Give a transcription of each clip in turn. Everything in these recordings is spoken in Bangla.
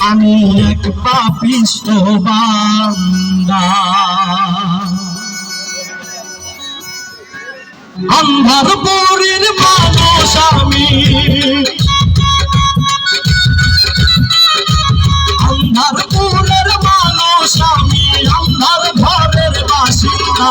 আমি এক পাপিষ্ট বান্দা। অন্ধার পুরীর মানুষ আমি। অন্ধার পুরের মানুষ আমি অন্ধার ঘরের বাসিন্দা।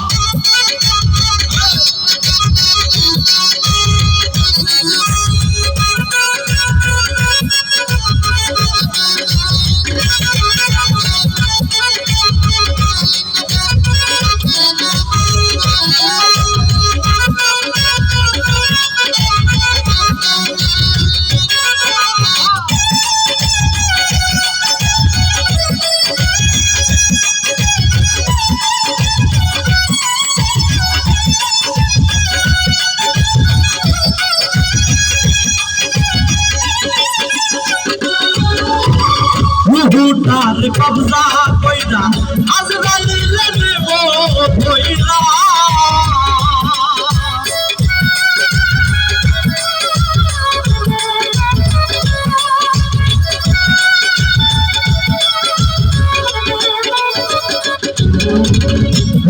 কবজা কইরা আজরাইলে দেব কইরা।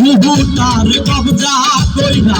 রুহুটার কবজা কইরা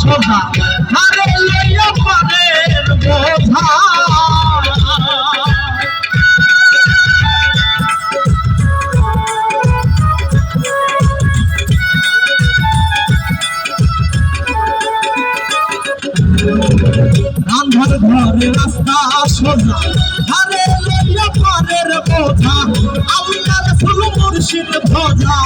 সোজা আরে লইয়া পরের বোঝা। আন্ধার ঘরের রাস্তা সোজা আরে লইয়া পরের বোঝা। আল্লাহ রসুল মুর্শিদ ভজা।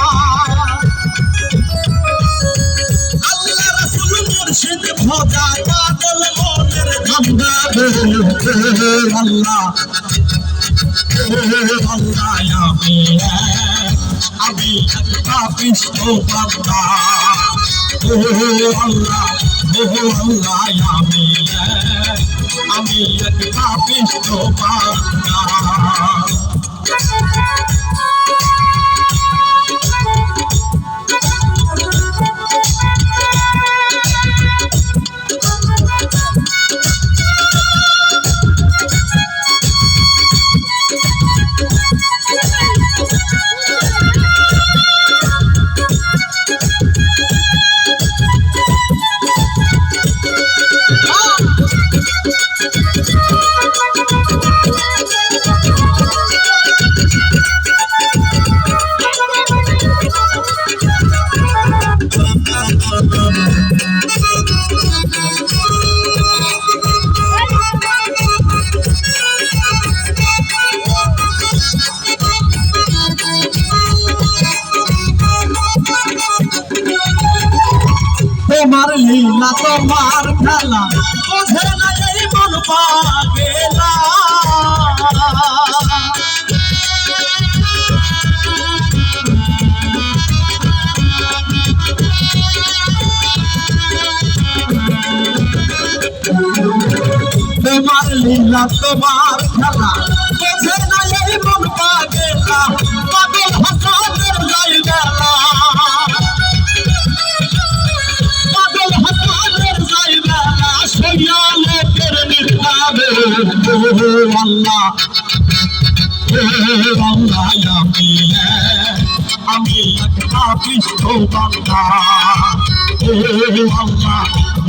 আল্লাহ আমি পাপিষ্ট বান্দা ও আল্লাহ ও আল্লাহ আমি আমি পাপিষ্ট বান্দা তোমার লীলা তোমার খেলা বোঝে না এই মন পাগেলা। তোমার লীলা তোমার খেলা আমি একটা কৃষ্ণ বাংলা। ও আল্লাহ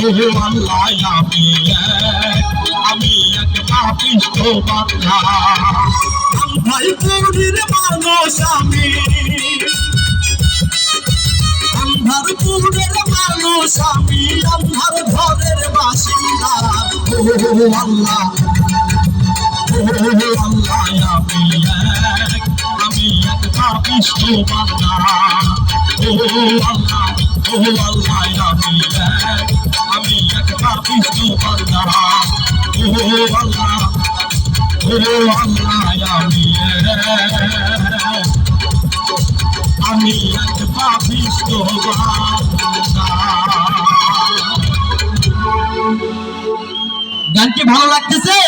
ও আল্লাহ আমি আমি একটা কৃষ্ণ বাংলা। ভাই পুরীর মানুষ আমি। আন্ধার পুরের মানুষ আমি। আন্ধার ঘরের বাসিন্দা। আল্লাহ আল্লাহ আমি এক আমি একটা কৃষ্ণ বাংলা ও আল্লাহ ও আল্লাহ আমি আমি একটা কৃষ্ণ বাংলা ও আল্লাহ ও আল্লাহ আমি আমি এক পাপিষ্ট গানটি ভালো লাগতেছে?